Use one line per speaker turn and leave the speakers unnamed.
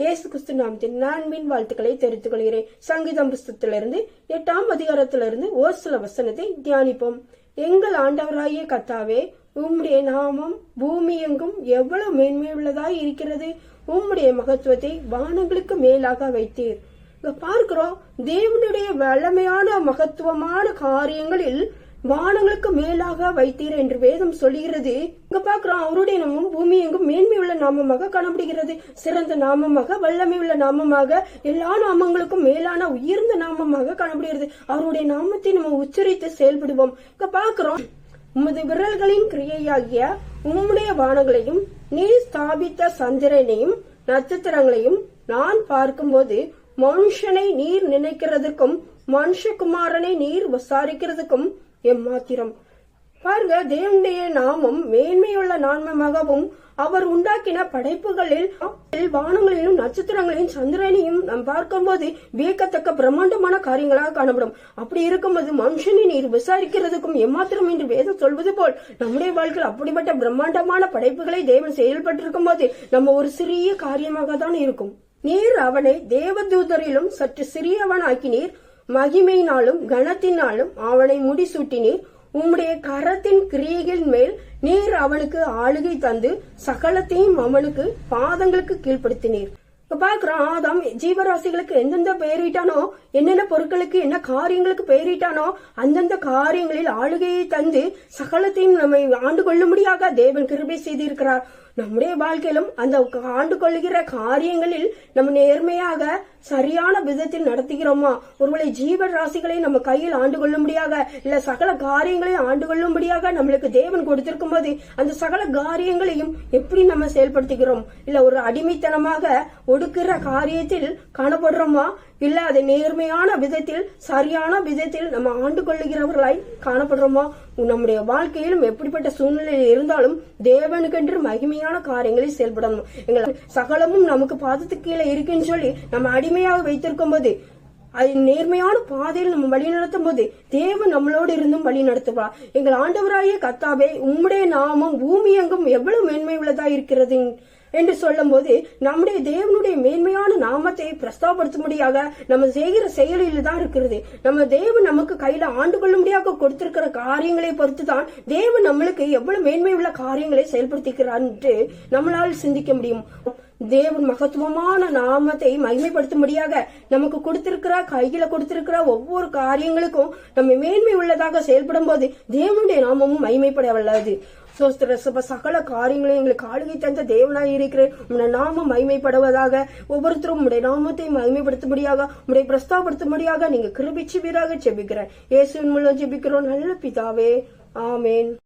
இயேசு கிறிஸ்து நாமத்தின் மீன் வாழ்த்துக்களை தெரிவித்துக் கொள்கிறேன். சங்கீதம் புஸ்தத்திலிருந்து எட்டாம் அதிகாரத்திலிருந்து ஒரு சில வசனத்தை தியானிப்போம். எங்கள் ஆண்டவராகிய கத்தாவே உம்முடைய நாமம் பூமி எங்கும் எவ்வளவு மேன்மையுள்ளதாய் இருக்கிறது. உம்முடைய மகத்துவத்தை வானங்களுக்கு மேலாக வைத்தீர். இங்க பார்க்கிறோம் தேவனுடைய வளமையான மகத்துவமான காரியங்களில் வானங்களுக்கு மேலாக வைத்தீர் என்று வேதம் சொல்லுகிறது. இங்க பாக்குறோம் அவருடைய நாமம் பூமி எங்கும் மேன்மை உள்ள நாமமாக காணப்படுகிறது. சிறந்த நாமமாக வல்லமை உள்ள நாமமாக எல்லா நாமங்களுக்கும் மேலான உயர்ந்த நாமமாக காணப்படுகிறது. அவருடைய நாமத்தை நம்ம உச்சரித்து செயல்படுவோம். இங்க பாக்குறோம் உமது விரல்களின் கிரியையாகிய உம்முடைய வானங்களையும் நீர் ஸ்தாபித்த சந்திரனையும் நட்சத்திரங்களையும் நான் பார்க்கும்போது மனுஷனை நீர் நினைக்கிறதுக்கும் மனுஷகுமாரனை நீர் விசாரிக்கிறதுக்கும் எம்மாத்திரம். பாருங்க தேவனுடைய நாமம் மேன்மையுள்ள நாமமாகவும் அவர் உண்டாக்கின படைப்புகளில் வானங்களிலும் நட்சத்திரங்களையும் சந்திரனையும் நாம் பார்க்கும்போது வியக்கத்தக்க பிரம்மாண்டமான காரியங்களாக காணப்படும். அப்படி இருக்கும்போது மனுஷனை நீர் விசாரிக்கிறதுக்கும் எம்மாத்திரம் என்று வேதம் சொல்வது போல் நம்முடைய வாழ்க்கையில் அப்படிப்பட்ட பிரம்மாண்டமான படைப்புகளை தேவன் செயல்பட்டிருக்கும் போது நம்ம ஒரு சிறிய காரியமாக தான் இருக்கும். நீர் அவனை தேவதூதரிலும் சற்று சிறியவன் ஆக்கினீர் மகிமையினாலும் கனத்தினாலும் அவனை முடிசூட்டினீர். உம்முடைய கரத்தின் கிரியைகள் மேல் நீர் அவனுக்கு ஆளுகை தந்து சகலத்தையும் அவனுக்கு பாதங்களுக்கு கீழ்ப்படுத்தினீர். இப்ப பாக்குறோம் ஆதாம் ஜீவராசிகளுக்கு எந்தெந்த பெயரிட்டானோ என்னென்ன பொருட்களுக்கு என்ன காரியங்களுக்கு பெயரிட்டானோ அந்தந்த காரியங்களில் ஆளுகையை தந்து சகலத்தையும் நம்மை ஆண்டு கொள்ளும்படியாக தேவன் கிருபை செய்திருக்கிறார். நம்முடைய வாழ்க்கையிலும் அந்த ஆண்டு கொள்ளுகிற காரியங்களில் நம்ம நேர்மையாக சரியான விதத்தில் நடத்துகிறோமா? ஒருவேளை ஜீவ ராசிகளை நம்ம கையில் ஆண்டு கொள்ளும்படியாக இல்ல சகல காரியங்களையும் ஆண்டு கொள்ளும்படியாக நம்மளுக்கு தேவன் கொடுத்திருக்கும் போது அந்த சகல காரியங்களையும் எப்படி நம்ம செயல்படுத்துகிறோம்? இல்ல ஒரு அடிமைத்தனமாக ஒடுக்கிற காரியத்தில் காணப்படுறோமா? இல்ல அதை நேர்மையான விதத்தில் சரியான விதத்தில் நம்ம ஆண்டு கொள்ளுகிறவர்களாய் காணப்படுறோமா? நம்முடைய வாழ்க்கையிலும் எப்படிப்பட்ட சூழ்நிலையில் இருந்தாலும் தேவனுக்கென்று மகிமையான காரியங்களில் செயல்படணும். எங்கள் சகலமும் நமக்கு பாதத்துக்கு கீழே இருக்குன்னு சொல்லி நம்ம அடிமையாக வைத்திருக்கும் போது அது நேர்மையான பாதையில் நம்ம வழி நடத்தும் போது தேவன் நம்மளோடு இருந்தும் வழி நடத்துவா எங்கள் ஆண்டவராகிய கத்தாவே உம்முடைய நாமம் பூமி எங்கும் எவ்வளவு மேன்மை உள்ளதா இருக்கிறது என்று சொல்லும் போது நம்முடைய தேவனுடைய மேன்மையான நாமத்தை பிரஸ்தாபடுத்தும்படியாக நம்ம செய்கிற செயலில் தான் இருக்கிறது. நம்ம தேவன் நமக்கு கையில ஆண்டு கொள்ளும்படியாக கொடுத்திருக்கிற காரியங்களை பொறுத்து தான் தேவன் நம்மளுக்கு எவ்வளவு மேன்மை உள்ள காரியங்களை செயல்படுத்திக்கிறார் என்று நம்மளால் சிந்திக்க முடியும். தேவன் மகத்துவமான நாமத்தை மகிமைப்படுத்தும்படியாக நமக்கு கொடுத்திருக்கிற கையில கொடுத்திருக்கிற ஒவ்வொரு காரியங்களுக்கும் நம்ம மேன்மை உள்ளதாக செயல்படும் போது தேவனுடைய நாமமும் மகிமைப்பட வல்லது. சோஸ்திர சுப சகல காரியங்களையும் எங்களுக்கு ஆளுகை தந்த தேவனாய் இருக்கிறேன். உன்னை நாமம் மகிமைப்படுவதாக ஒவ்வொருத்தரும் உடைய நாமத்தை மகிமைப்படுத்தும்படியாக உடைய பிரஸ்தாபடுத்தும்படியாக நீங்க கிருபிச்சு வீராக ஜெபிக்கிறேன். இயேசுவின் மூலம் ஜெபிக்கிறோம். நல்ல பிதாவே ஆமேன்.